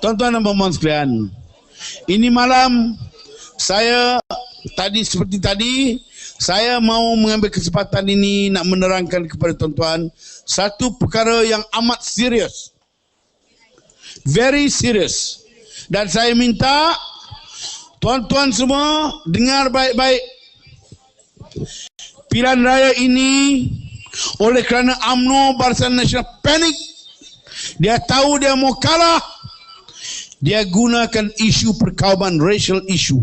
Tuan-tuan dan puan sekalian, ini malam saya tadi seperti tadi saya mau mengambil kesempatan ini nak menerangkan kepada tuan-tuan satu perkara yang amat serius. Very serious. Dan saya minta tuan-tuan semua dengar baik-baik. Pilihan raya ini oleh kerana UMNO Barisan Nasional panik. Dia tahu dia mau kalah. Dia gunakan isu perkauman racial issue.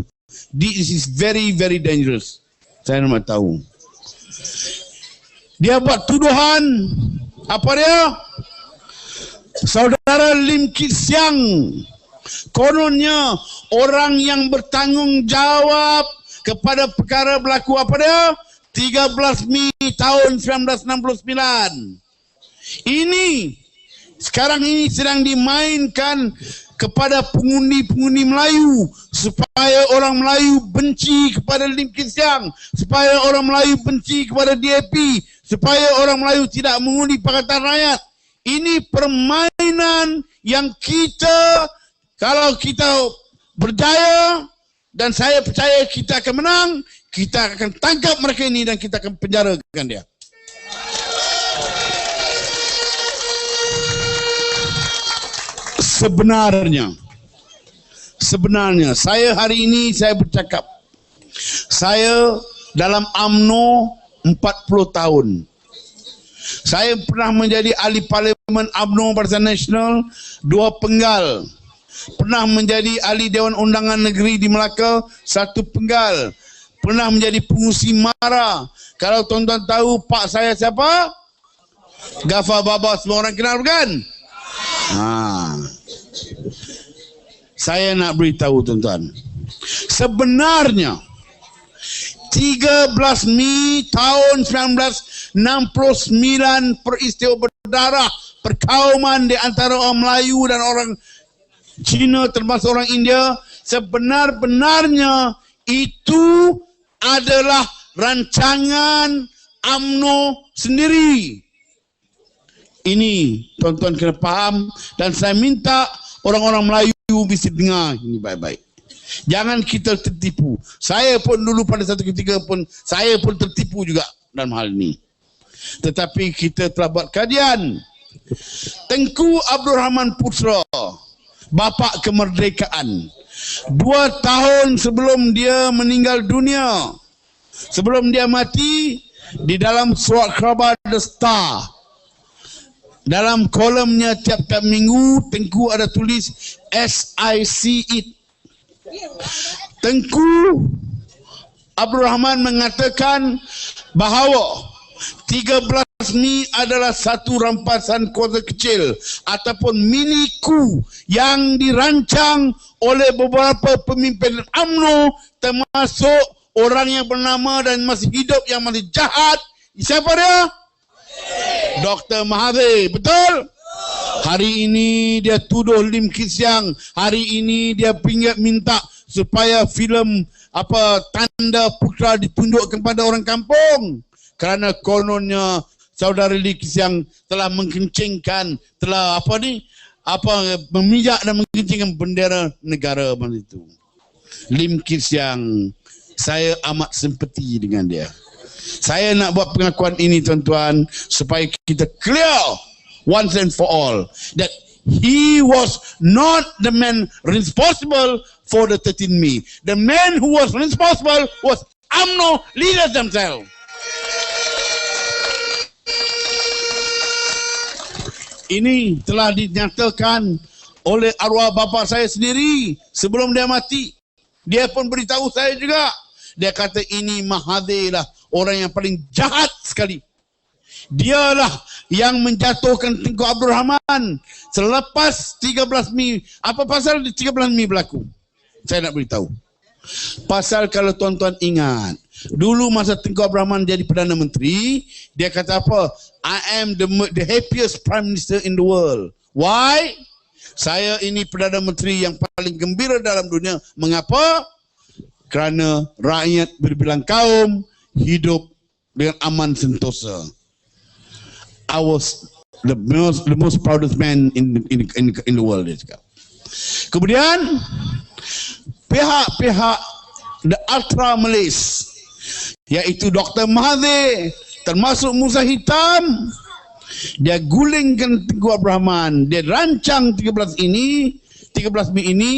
This is very very dangerous. Saya nak tahu. Dia buat tuduhan apa dia? Saudara Lim Kit Siang kononnya orang yang bertanggungjawab kepada perkara berlaku apa dia? 13 Mei tahun 1969. Ini sekarang ini sedang dimainkan kepada pengundi-pengundi Melayu supaya orang Melayu benci kepada Lim Kim Siang supaya orang Melayu benci kepada DAP supaya orang Melayu tidak mengundi Pakatan Rakyat. Ini permainan yang kita kalau kita berjaya dan saya percaya kita akan menang kita akan tangkap mereka ini dan kita akan penjarakan dia sebenarnya. Sebenarnya. Saya hari ini saya bercakap. Saya dalam AMNO 40 tahun. Saya pernah menjadi ahli parlimen AMNO Barisan Nasional dua penggal. Pernah menjadi ahli Dewan Undangan Negeri di Melaka satu penggal. Pernah menjadi pengusi MARA. Kalau tuan-tuan tahu pak saya siapa? Gafar Baba semua orang kenal bukan? Ha. Saya nak beritahu tuan-tuan. Sebenarnya 13 Mei tahun 1969 peristiwa berdarah perkauman di antara orang Melayu dan orang Cina termasuk orang India sebenar-benarnya itu adalah rancangan AMNO sendiri ini tuan-tuan kena faham dan saya minta orang-orang Melayu bisa dengar ini baik-baik. Jangan kita tertipu. Saya pun dulu pada satu ketika pun saya pun tertipu juga dalam hal ini. Tetapi kita telah buat kajian. Tengku Abdul Rahman Putra, bapa kemerdekaan. Dua tahun sebelum dia meninggal dunia, sebelum dia mati, di dalam surat khabar The Star, dalam kolomnya tiap-tiap minggu Tengku ada tulis SIC it. Tengku Abdul Rahman mengatakan bahawa 13 Mei adalah satu rampasan kuasa kecil ataupun mini coup yang dirancang oleh beberapa pemimpin UMNO termasuk orang yang bernama dan masih hidup yang masih jahat. Siapa dia? Dr. Mahathir, betul? Hari ini dia tuduh Lim Kit Siang. Hari ini dia pingat minta supaya filem apa tanda putra ditunjuk kepada orang kampung. Kerana kononnya saudara Lim Kit Siang telah mengkencingkan, telah apa ni? Apa memijak dan mengkencingkan bendera negara macam itu. Lim Kit Siang, saya amat simpati dengan dia. Saya nak buat pengakuan ini tuan-tuan supaya kita clear once and for all that he was not the man responsible for the 13 May. The man who was responsible was UMNO leaders themselves. Ini telah dinyatakan oleh arwah bapa saya sendiri sebelum dia mati. Dia pun beritahu saya juga. Dia kata ini Mahathir lah orang yang paling jahat sekali. Dialah yang menjatuhkan Tengku Abdul Rahman selepas 13 Mei. Apa pasal di 13 Mei berlaku? Saya nak beritahu. Pasal kalau tuan-tuan ingat, dulu masa Tengku Abdul Rahman jadi Perdana Menteri, dia kata apa? I am the, the happiest Prime Minister in the world. Why? Saya ini Perdana Menteri yang paling gembira dalam dunia. Mengapa? Kerana rakyat berbilang kaum hidup dengan aman sentosa. I was the most the most proudest man in in in, in the world. Dia cakap. Kemudian pihak-pihak the ultra Malays iaitu Dr. Mahathir termasuk Musa Hitam dia gulingkan Tengku Abrahaman dia rancang 13 ini 13 Mei ini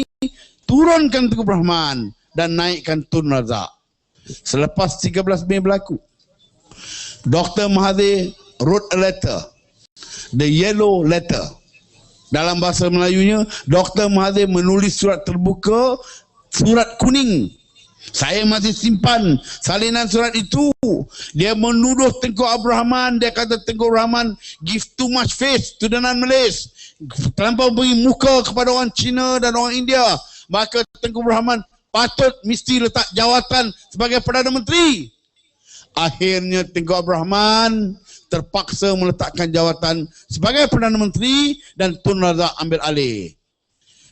turunkan Tengku Abrahaman dan naikkan Tun Razak selepas 13 Mei berlaku Dr. Mahathir wrote a letter the yellow letter dalam bahasa Melayunya Dr. Mahathir menulis surat terbuka surat kuning saya masih simpan salinan surat itu. Dia menuduh Tengku Abrahaman. Dia kata Tengku Abrahaman give too much face to the non-Malays. Terlampau beri muka kepada orang Cina dan orang India. Maka Tengku Abrahaman patut mesti letak jawatan sebagai Perdana Menteri. Akhirnya Tengku Abrahaman terpaksa meletakkan jawatan sebagai Perdana Menteri dan Tun Razak ambil alih.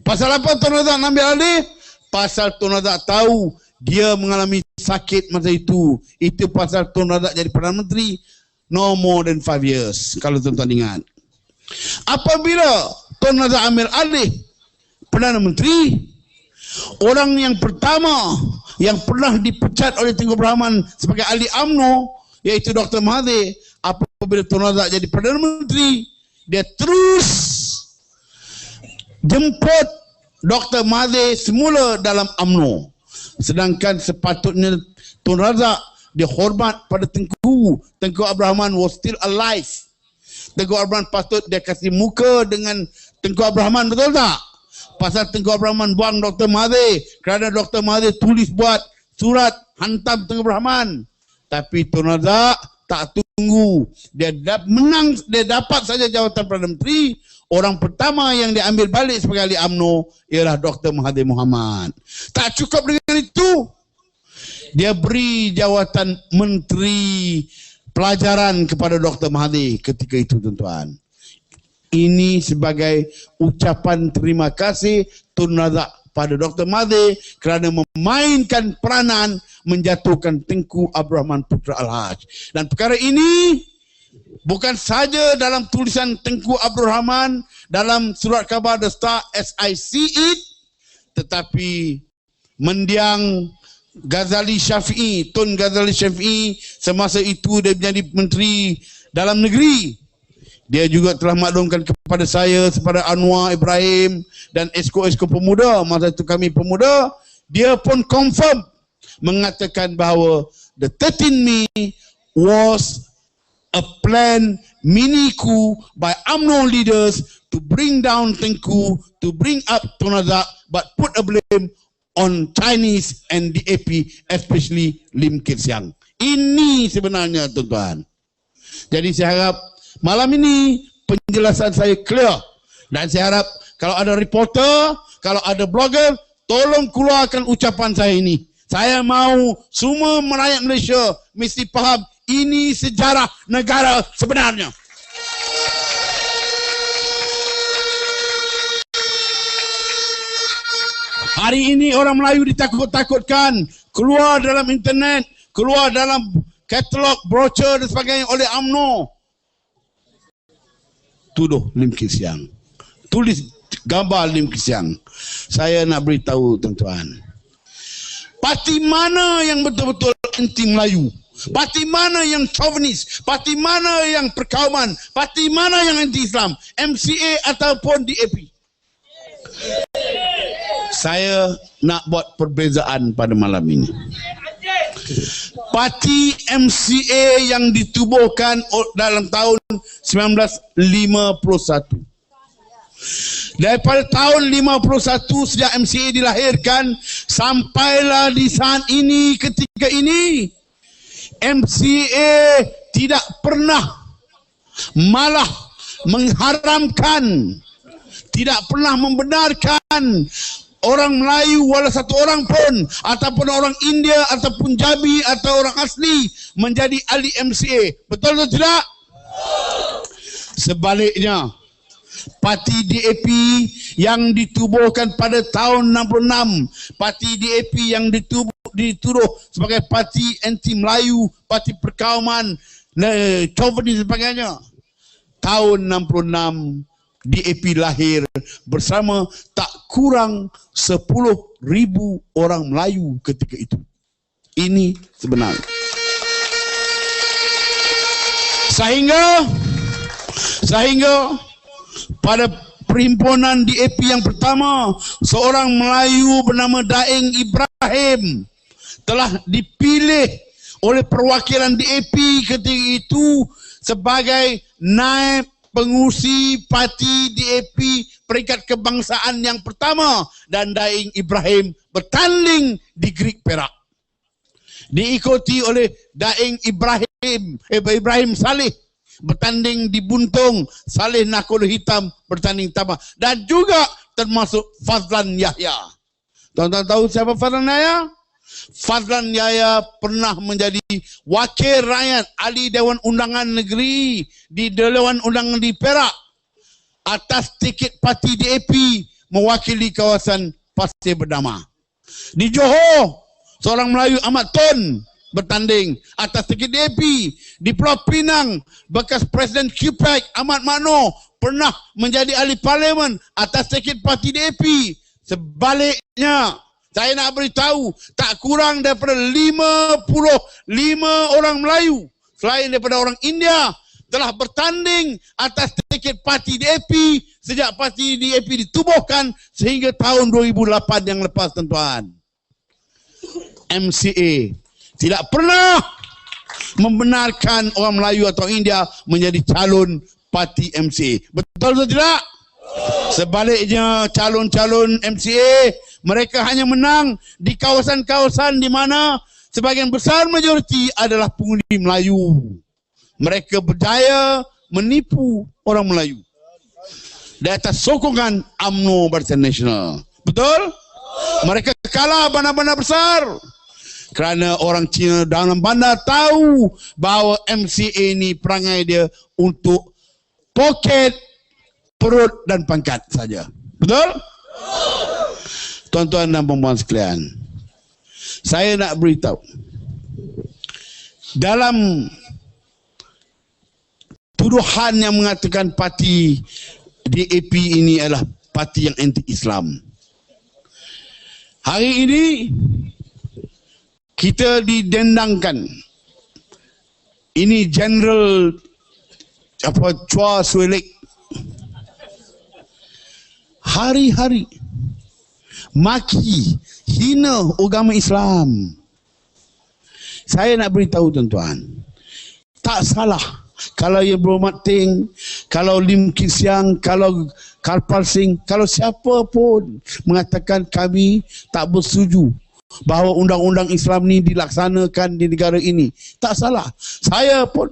Pasal apa Tun Razak ambil alih? Pasal Tun Razak tahu dia mengalami sakit masa itu. Itu pasal Tun Razak jadi Perdana Menteri. No more than five years. Kalau tuan-tuan ingat. Apabila Tun Razak ambil alih Perdana Menteri. Orang yang pertama yang pernah dipecat oleh Tengku Brahman sebagai ahli UMNO. Iaitu Dr. Mahathir. Apabila Tun Razak jadi Perdana Menteri. Dia terus jemput Dr. Mahathir semula dalam UMNO. Sedangkan sepatutnya Tun Razak dihormat pada Tengku. Tengku Abrahaman was still alive. Tengku Abrahaman patut dia kasih muka dengan Tengku Abrahaman betul tak? Pasal Tengku Abrahaman buang Dr. Mahathir. Kerana Dr. Mahathir tulis buat surat hantam Tengku Abrahaman. Tapi Tun Razak tak tunggu. Dia menang, dia dapat saja jawatan Perdana Menteri orang pertama yang diambil balik sebagai ahli UMNO ialah Dr. Mahathir Mohamad. Tak cukup dengan itu. Dia beri jawatan menteri pelajaran kepada Dr. Mahathir ketika itu tuan-tuan. Ini sebagai ucapan terima kasih Tun Razak pada Dr. Mahathir kerana memainkan peranan menjatuhkan Tengku Abrahaman Putra Al-Haj. Dan perkara ini bukan saja dalam tulisan Tengku Abdul Rahman dalam surat khabar The Star as I see it tetapi mendiang Ghazali Syafi'i Tun Ghazali Syafi'i semasa itu dia menjadi menteri dalam negeri dia juga telah maklumkan kepada saya kepada Anwar Ibrahim dan esko-esko pemuda masa itu kami pemuda dia pun confirm mengatakan bahawa the 13 Mei was a plan mini coup by UMNO leaders to bring down Tengku, to bring up Tonazak, but put a blame on Chinese and the AP, especially Lim Kit Siang. Ini sebenarnya tuan-tuan. Jadi saya harap malam ini penjelasan saya clear. Dan saya harap kalau ada reporter, kalau ada blogger, tolong keluarkan ucapan saya ini. Saya mau semua merakyat Malaysia mesti faham ini sejarah negara sebenarnya. Hari ini orang Melayu ditakut-takutkan keluar dalam internet, keluar dalam katalog, brochure dan sebagainya oleh UMNO. Tuduh Lim Kisiang. Tulis gambar Lim Kisiang. Saya nak beritahu tuan-tuan. Parti mana yang betul-betul anti Melayu? Parti mana yang chauvinis? Parti mana yang perkauman? Parti mana yang anti-Islam? MCA ataupun DAP? Saya nak buat perbezaan pada malam ini. Parti MCA yang ditubuhkan dalam tahun 1951. Daripada tahun 51 sejak MCA dilahirkan sampailah di saat ini ketika ini MCA tidak pernah malah mengharamkan tidak pernah membenarkan orang Melayu walau satu orang pun ataupun orang India ataupun Jabi atau orang asli menjadi ahli MCA betul atau tidak sebaliknya parti DAP yang ditubuhkan pada tahun 66 parti DAP yang ditubuh dituduh sebagai parti anti Melayu, parti perkauman, chauvinis dan sebagainya. Tahun 66 DAP lahir bersama tak kurang 10 ribu orang Melayu ketika itu. Ini sebenarnya. Sehingga sehingga pada perhimpunan DAP yang pertama seorang Melayu bernama Daeng Ibrahim telah dipilih oleh perwakilan DAP ketika itu sebagai naib pengusi parti DAP peringkat kebangsaan yang pertama dan Daeng Ibrahim bertanding di Greek Perak. Diikuti oleh Daeng Ibrahim, eh, Ibrahim Saleh bertanding di Buntung, Saleh Nakul Hitam bertanding tambah dan juga termasuk Fazlan Yahya. Tuan-tuan tahu siapa Fazlan Yahya? Fazlan Yahya pernah menjadi wakil rakyat ahli Dewan Undangan Negeri di Dewan Undangan di Perak atas tiket parti DAP mewakili kawasan Pasir Berdama. Di Johor, seorang Melayu Ahmad Tun bertanding atas tiket DAP. Di Pulau Pinang, bekas Presiden QPAC Ahmad Mano pernah menjadi ahli parlimen atas tiket parti DAP. Sebaliknya, saya nak beritahu tak kurang daripada 55 orang Melayu selain daripada orang India telah bertanding atas tiket parti DAP sejak parti DAP ditubuhkan sehingga tahun 2008 yang lepas tuan-tuan. MCA tidak pernah membenarkan orang Melayu atau India menjadi calon parti MCA. Betul atau tidak? Sebaliknya calon-calon MCA mereka hanya menang di kawasan-kawasan di mana sebagian besar majoriti adalah pengundi Melayu. Mereka berjaya menipu orang Melayu. Di atas sokongan UMNO Barisan Nasional. Betul? Mereka kalah bandar-bandar besar. Kerana orang Cina dalam bandar tahu bahawa MCA ini perangai dia untuk poket, perut dan pangkat saja. Betul? Tuan-tuan dan puan sekalian, saya nak beritahu. Dalam tuduhan yang mengatakan parti DAP ini adalah parti yang anti-Islam. Hari ini kita didendangkan. Ini General apa Chua Suelik hari-hari maki, hina agama Islam. Saya nak beritahu tuan-tuan, tak salah kalau berhormat ting, kalau Lim Kisiang, kalau Karpal Singh, kalau siapa pun mengatakan kami tak bersetuju bahawa undang-undang Islam ni dilaksanakan di negara ini. Tak salah. Saya pun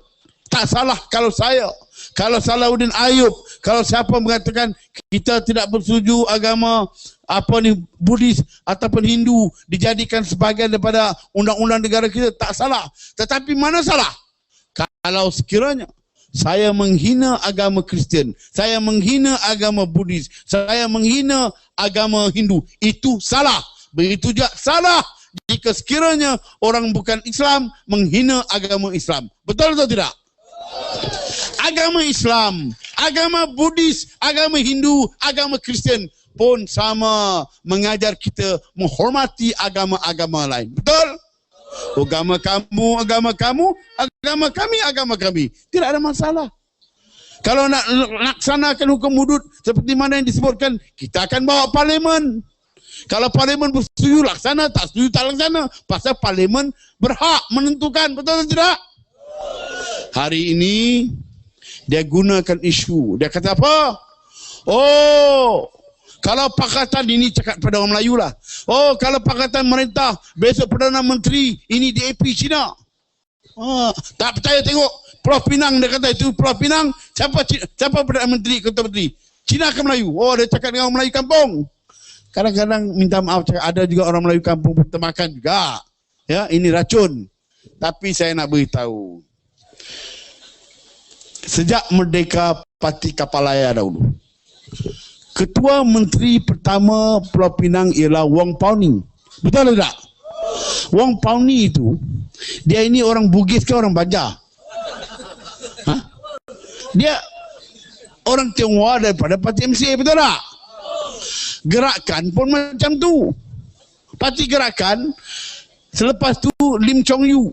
tak salah kalau saya kalau Salahuddin Ayub, kalau siapa mengatakan kita tidak bersetuju agama apa ni Buddhis ataupun Hindu dijadikan sebahagian daripada undang-undang negara kita tak salah. Tetapi mana salah? Kalau sekiranya saya menghina agama Kristian, saya menghina agama Buddhis, saya menghina agama Hindu, itu salah. Begitu juga salah jika sekiranya orang bukan Islam menghina agama Islam. Betul atau tidak? Agama Islam, agama Buddhis, agama Hindu, agama Kristian pun sama mengajar kita menghormati agama-agama lain. Betul? Agama kamu, agama kamu, agama kami, agama kami. Tidak ada masalah. Kalau nak laksanakan hukum hudud seperti mana yang disebutkan, kita akan bawa parlimen. Kalau parlimen bersetuju laksana, tak setuju tak laksana. Pasal parlimen berhak menentukan. Betul atau tidak? Hari ini, dia gunakan isu. Dia kata apa? Oh, kalau pakatan ini cakap pada orang Melayu lah. Oh, kalau pakatan merintah, besok Perdana Menteri, ini DAP Cina. Oh, tak percaya tengok. Pulau Pinang dia kata itu Pulau Pinang. Siapa siapa Perdana Menteri, Ketua Menteri? Cina ke Melayu? Oh, dia cakap dengan orang Melayu kampung. Kadang-kadang minta maaf cakap ada juga orang Melayu kampung bertemakan juga. Ya, ini racun. Tapi saya nak beritahu sejak merdeka parti Kapalaya dahulu. Ketua Menteri pertama Pulau Pinang ialah Wong Pau Ni. Betul tak? Wong Pau Ni itu, dia ini orang Bugis ke orang Banjar? Ha? Dia orang Tionghoa daripada parti MCA, betul tak? gerakan pun macam tu. Parti gerakan selepas tu Lim Chong Yu.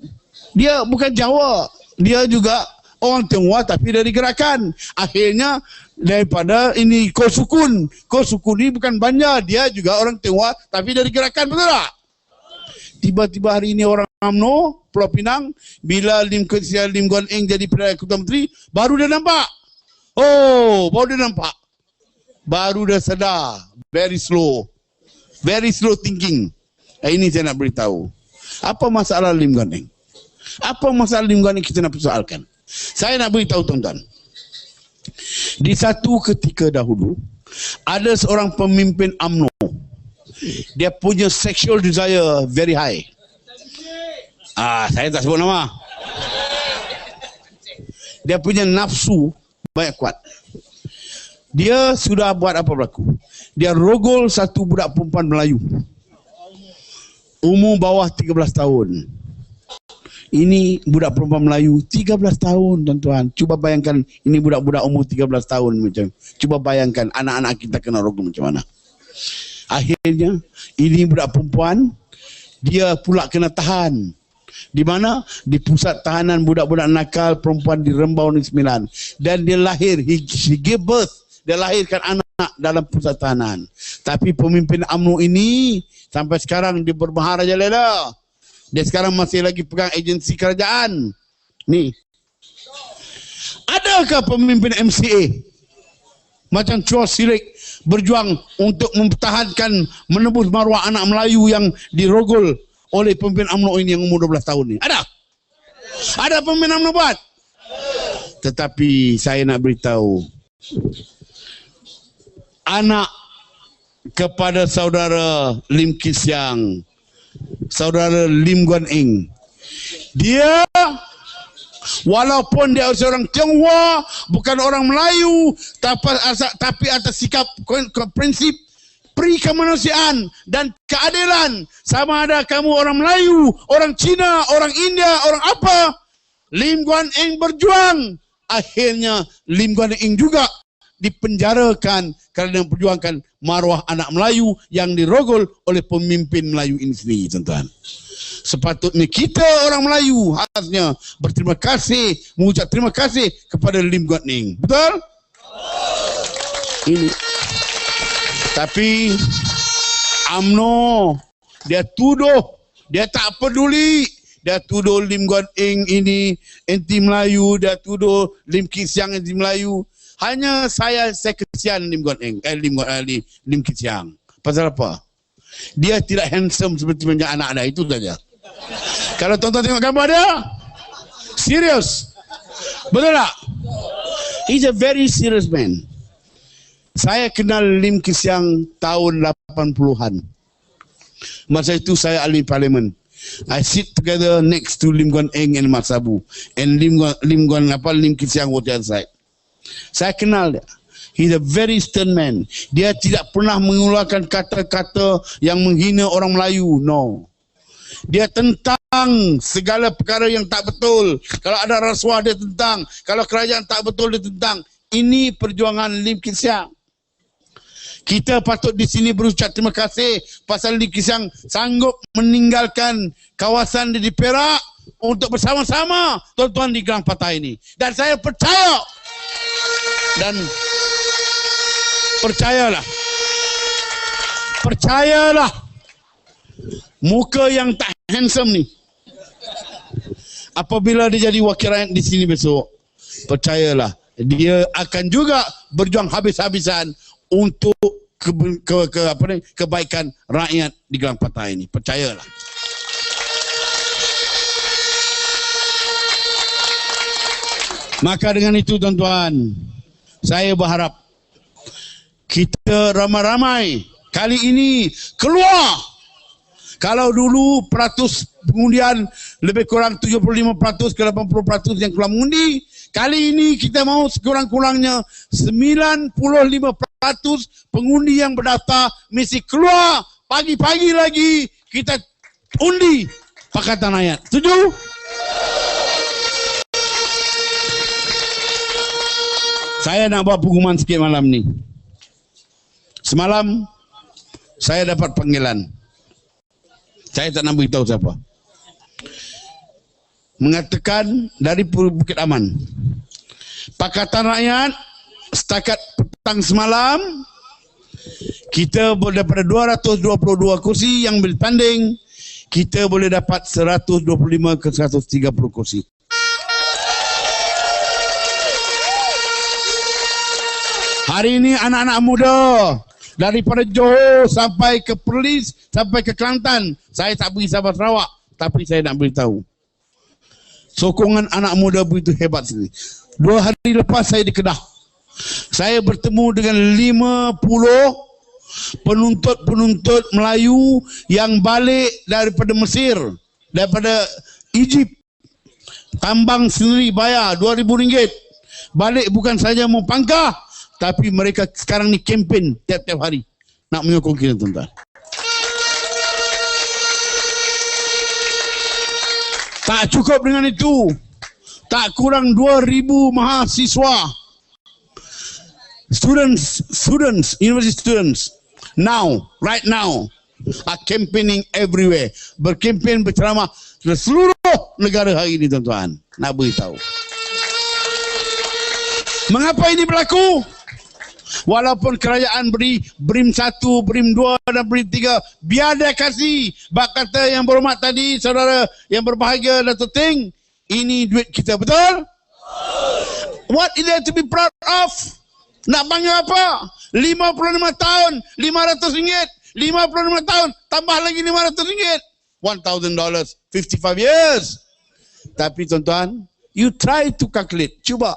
Dia bukan Jawa. Dia juga orang Tionghoa tapi dari gerakan. Akhirnya daripada ini Kosukun. Kosukun ini bukan Banjar. Dia juga orang Tionghoa tapi dari gerakan. Betul tak? Tiba-tiba hari ini orang UMNO, Pulau Pinang, bila Lim Kesia Lim Guan Eng jadi Perdana Ketua Menteri, baru dia nampak. Oh, baru dia nampak. Baru dia sedar. Very slow. Very slow thinking. Eh, ini saya nak beritahu. Apa masalah Lim Guan Eng? Apa masalah Lim Guan Eng kita nak persoalkan? Saya nak beritahu tuan-tuan. Di satu ketika dahulu, ada seorang pemimpin UMNO. Dia punya sexual desire very high. Ah, saya tak sebut nama. Dia punya nafsu banyak kuat. Dia sudah buat apa berlaku? Dia rogol satu budak perempuan Melayu. Umur bawah 13 tahun. Ini budak perempuan Melayu 13 tahun tuan-tuan. Cuba bayangkan ini budak-budak umur 13 tahun macam. Cuba bayangkan anak-anak kita kena rogol macam mana. Akhirnya ini budak perempuan dia pula kena tahan di mana? Di pusat tahanan budak-budak nakal perempuan di Rembau Negeri Sembilan. Dan dia lahir, he, he gave birth. Dia lahirkan anak dalam pusat tahanan. Tapi pemimpin UMNO ini sampai sekarang dia berbahara lela. Dia sekarang masih lagi pegang agensi kerajaan. Ni. Adakah pemimpin MCA macam Chua Sirik berjuang untuk mempertahankan menebus maruah anak Melayu yang dirogol oleh pemimpin UMNO ini yang umur 12 tahun ni? Ada? Ada pemimpin UMNO buat? Tetapi saya nak beritahu anak kepada saudara Lim Kisyang, saudara Lim Guan Eng, dia walaupun dia seorang Tionghoa, bukan orang Melayu, tapi, tapi atas sikap prinsip peri kemanusiaan dan keadilan. Sama ada kamu orang Melayu, orang Cina, orang India, orang apa Lim Guan Eng berjuang. Akhirnya Lim Guan Eng juga dipenjarakan kerana memperjuangkan maruah anak Melayu yang dirogol oleh pemimpin Melayu ini sendiri tuan-tuan sepatutnya kita orang Melayu harusnya berterima kasih mengucap terima kasih kepada Lim Guan Eng betul? ini tapi AMNO dia tuduh, dia tak peduli. Dia tuduh Lim Guan Eng ini anti Melayu, dia tuduh Lim Kit Siang anti Melayu. Hanya saya saya kesian Lim Guan Eng, eh, Lim Guan Ali, Lim Kit Siang. Pasal apa? Dia tidak handsome seperti banyak anak-anak itu saja. Kalau tuan-tuan tengok gambar dia, serius. Betul tak? He's a very serious man. Saya kenal Lim Kisiang tahun 80-an. Masa itu saya ahli parlimen. I sit together next to Lim Guan Eng and Mat Sabu. And Lim Guan, Lim Guan apa, Lim Kisiang was the side. Saya kenal dia. He's a very stern man. Dia tidak pernah mengeluarkan kata-kata yang menghina orang Melayu. No. Dia tentang segala perkara yang tak betul. Kalau ada rasuah dia tentang. Kalau kerajaan tak betul dia tentang. Ini perjuangan Lim Kisiang. Kita patut di sini berucap terima kasih pasal di Kisang sanggup meninggalkan kawasan di Perak untuk bersama-sama tuan-tuan di Gelang Patah ini. Dan saya percaya dan percayalah. Percayalah. Muka yang tak handsome ni. Apabila dia jadi wakil rakyat di sini besok percayalah. Dia akan juga berjuang habis-habisan untuk ke, ke, ke apa ni kebaikan rakyat di Gelang Patah ini. Percayalah maka dengan itu tuan-tuan saya berharap kita ramai-ramai kali ini keluar kalau dulu peratus pengundian lebih kurang 75% ke 80% yang keluar mengundi Kali ini kita mau sekurang-kurangnya 95% pengundi yang berdaftar mesti keluar pagi-pagi lagi kita undi Pakatan Rakyat. Setuju? Saya nak buat pengumuman sikit malam ni. Semalam saya dapat panggilan. Saya tak nak beritahu siapa. Mengatakan dari Bukit Aman. Pakatan Rakyat setakat petang semalam kita boleh daripada 222 kursi yang bertanding kita boleh dapat 125 ke 130 kursi. Hari ini anak-anak muda daripada Johor sampai ke Perlis sampai ke Kelantan. Saya tak pergi Sabah Sarawak tapi saya nak beritahu. Sokongan anak muda begitu hebat sini. Dua hari lepas saya di Kedah. Saya bertemu dengan 50 penuntut-penuntut Melayu yang balik daripada Mesir, daripada Egypt. Tambang sendiri bayar RM2,000. Balik bukan saja mau pangkah, tapi mereka sekarang ni kempen tiap-tiap hari nak menyokong kita tuan-tuan. Tak cukup dengan itu. Tak kurang 2000 mahasiswa. Students, students, university students now, right now are campaigning everywhere. Berkempen berceramah seluruh negara hari ini tuan-tuan. Nak beritahu. Mengapa ini berlaku? Walaupun kerajaan beri BRIM satu, BRIM dua dan BRIM tiga, biar dia kasih. Bak kata yang berhormat tadi, saudara yang berbahagia Dato' Ting, ini duit kita, betul? What is there to be proud of? Nak panggil apa? 55 tahun, 500 ringgit. 55 tahun, tambah lagi 500 ringgit. $1,000, 55 years. Tapi tuan-tuan, you try to calculate. Cuba.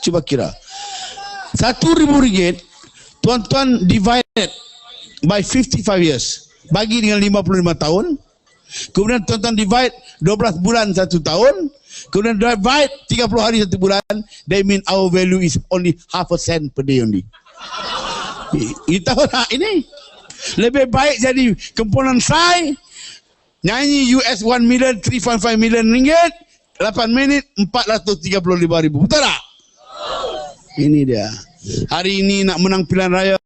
Cuba kira. Satu ribu ringgit, tuan-tuan divided by 55 years. Bagi dengan 55 tahun. Kemudian tuan-tuan divide 12 bulan satu tahun. Kemudian divide 30 hari satu bulan. They mean our value is only half a cent per day only. You tahu tak ini? Lebih baik jadi kempunan sai. Nyanyi US 1 million, 3.5 million ringgit. 8 minit, 435 ribu. Betul tak? Ini dia. Hari ini nak menang pilihan raya.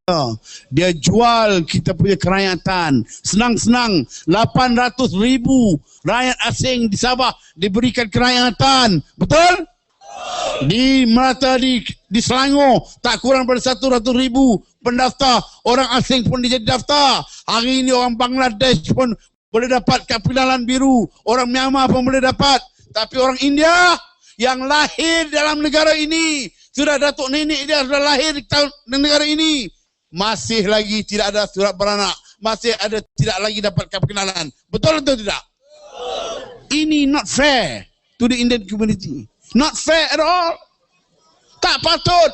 Dia jual kita punya kerakyatan. Senang-senang. 800 ribu rakyat asing di Sabah diberikan kerakyatan. Betul? Di Melata, di, di Selangor. Tak kurang pada 100 ribu pendaftar. Orang asing pun dijadi daftar. Hari ini orang Bangladesh pun boleh dapat kapilalan biru. Orang Myanmar pun boleh dapat. Tapi orang India yang lahir dalam negara ini sudah datuk nenek dia sudah lahir di tahun negara ini. Masih lagi tidak ada surat beranak. Masih ada tidak lagi dapat kekenalan betul atau tidak? Ini not fair to the Indian community. Not fair at all. Tak patut.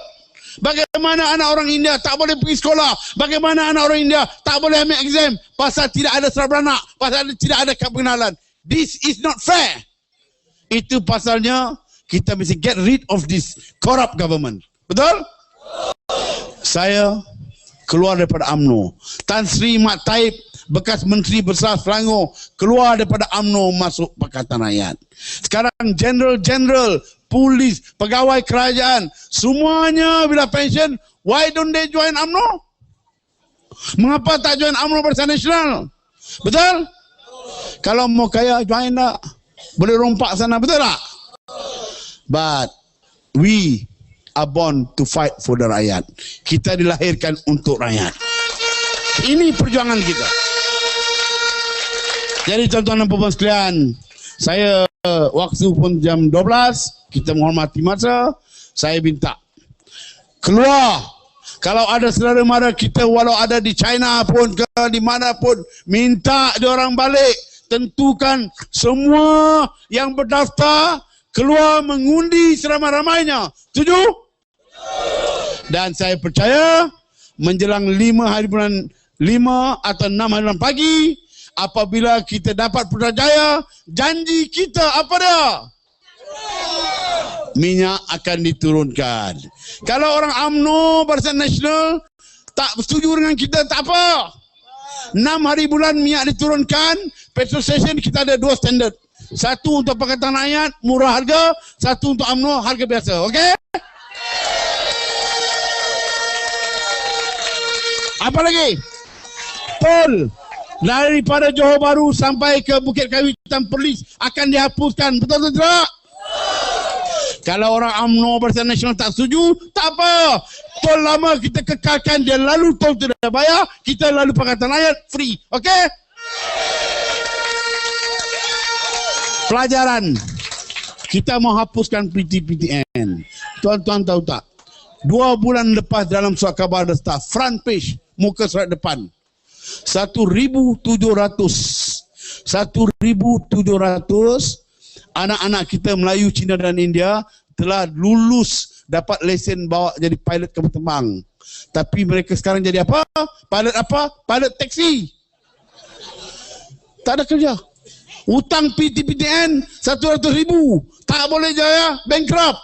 Bagaimana anak orang India tak boleh pergi sekolah? Bagaimana anak orang India tak boleh ambil exam? Pasal tidak ada surat beranak. Pasal tidak ada kekenalan this is not fair. Itu pasalnya kita mesti get rid of this corrupt government. Betul? Saya keluar daripada UMNO. Tan Sri Mat Taib, bekas Menteri Besar Selangor, keluar daripada UMNO masuk Pakatan Rakyat. Sekarang general-general, polis, pegawai kerajaan, semuanya bila pension, why don't they join UMNO? Mengapa tak join UMNO Barisan Nasional? Betul? Kalau mau kaya, join tak? Boleh rompak sana, betul tak? But we are born to fight for the rakyat. Kita dilahirkan untuk rakyat. Ini perjuangan kita. Jadi tuan-tuan dan puan sekalian, saya waktu pun jam 12, kita menghormati masa, saya minta keluar. Kalau ada saudara mara kita walau ada di China pun ke di mana pun minta dia orang balik tentukan semua yang berdaftar keluar mengundi seramai-ramainya. Setuju? Dan saya percaya menjelang lima hari bulan lima atau enam hari bulan pagi apabila kita dapat Putrajaya janji kita apa dia? Minyak akan diturunkan. Kalau orang AMNO Barisan Nasional tak setuju dengan kita tak apa. Enam hari bulan minyak diturunkan, petrol station kita ada dua standard. Satu untuk Pakatan Rakyat, murah harga. Satu untuk UMNO, harga biasa. Okey? Apa lagi? Betul. Daripada Johor Bahru sampai ke Bukit Kayu Hitam Perlis akan dihapuskan. Betul atau tidak? Kalau orang UMNO Barisan Nasional tak setuju, tak apa. Tol lama kita kekalkan, dia lalu tol tidak bayar, kita lalu Pakatan Rakyat free. Okey? Pelajaran. Kita mau hapuskan PTPTN. Tuan-tuan tahu tak? Dua bulan lepas dalam surat khabar The Star, front page, muka surat depan. 1,700. 1,700 anak-anak kita Melayu, Cina dan India telah lulus dapat lesen bawa jadi pilot kapal terbang. Tapi mereka sekarang jadi apa? Pilot apa? Pilot taksi. Tak ada kerja. Hutang PTPTN 100 ribu. Tak boleh jaya, bankrupt.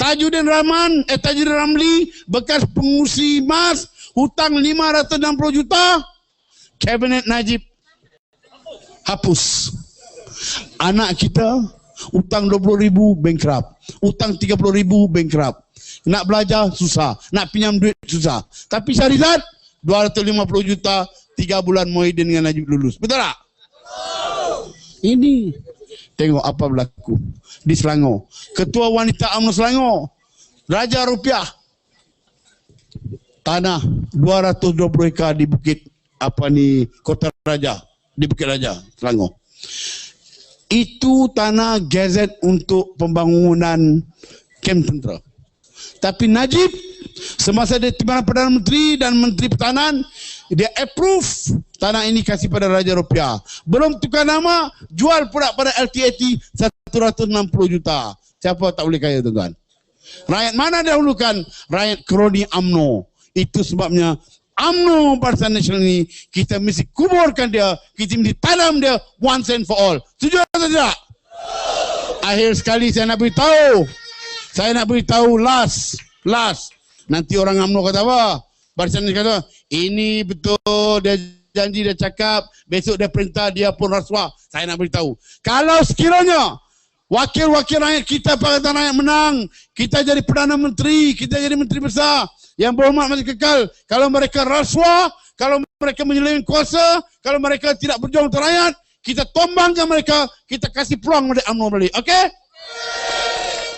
Tajudin Rahman, eh Tajudin Ramli, bekas pengusi emas, hutang 560 juta. Kabinet Najib hapus anak kita utang 20 ribu bankrupt utang 30 ribu bankrupt nak belajar susah nak pinjam duit susah tapi Syahrizat 250 juta 3 bulan Muhyiddin dengan Najib lulus betul tak? Ini. Tengok apa berlaku. Di Selangor. Ketua wanita UMNO Selangor Raja Rupiah. Tanah 220 ekar di bukit apa ni Kota Raja. Di Bukit Raja Selangor. Itu tanah gazet untuk pembangunan kem tentera. Tapi Najib semasa dia timbalan Perdana Menteri dan Menteri Pertahanan dia approve tanah ini kasih pada Raja Rupiah. Belum tukar nama, jual pula pada LTAT 160 juta. Siapa tak boleh kaya tuan-tuan? Rakyat mana dahulukan? Rakyat kroni AMNO. Itu sebabnya UMNO Barisan Nasional ini kita mesti kuburkan dia, kita mesti tanam dia once and for all. Setuju atau tidak? Akhir sekali saya nak beritahu. Saya nak beritahu last, last. Nanti orang UMNO kata apa? Barisan Nasional kata, ini betul dia janji dia cakap, besok dia perintah dia pun rasuah. Saya nak beritahu. Kalau sekiranya wakil-wakil rakyat kita Pakatan Rakyat menang, kita jadi Perdana Menteri, kita jadi Menteri Besar, yang berhormat masih kekal. Kalau mereka rasuah, kalau mereka menyeleweng kuasa, kalau mereka tidak berjuang untuk rakyat, kita tombangkan mereka, kita kasih peluang mereka UMNO balik. Okey?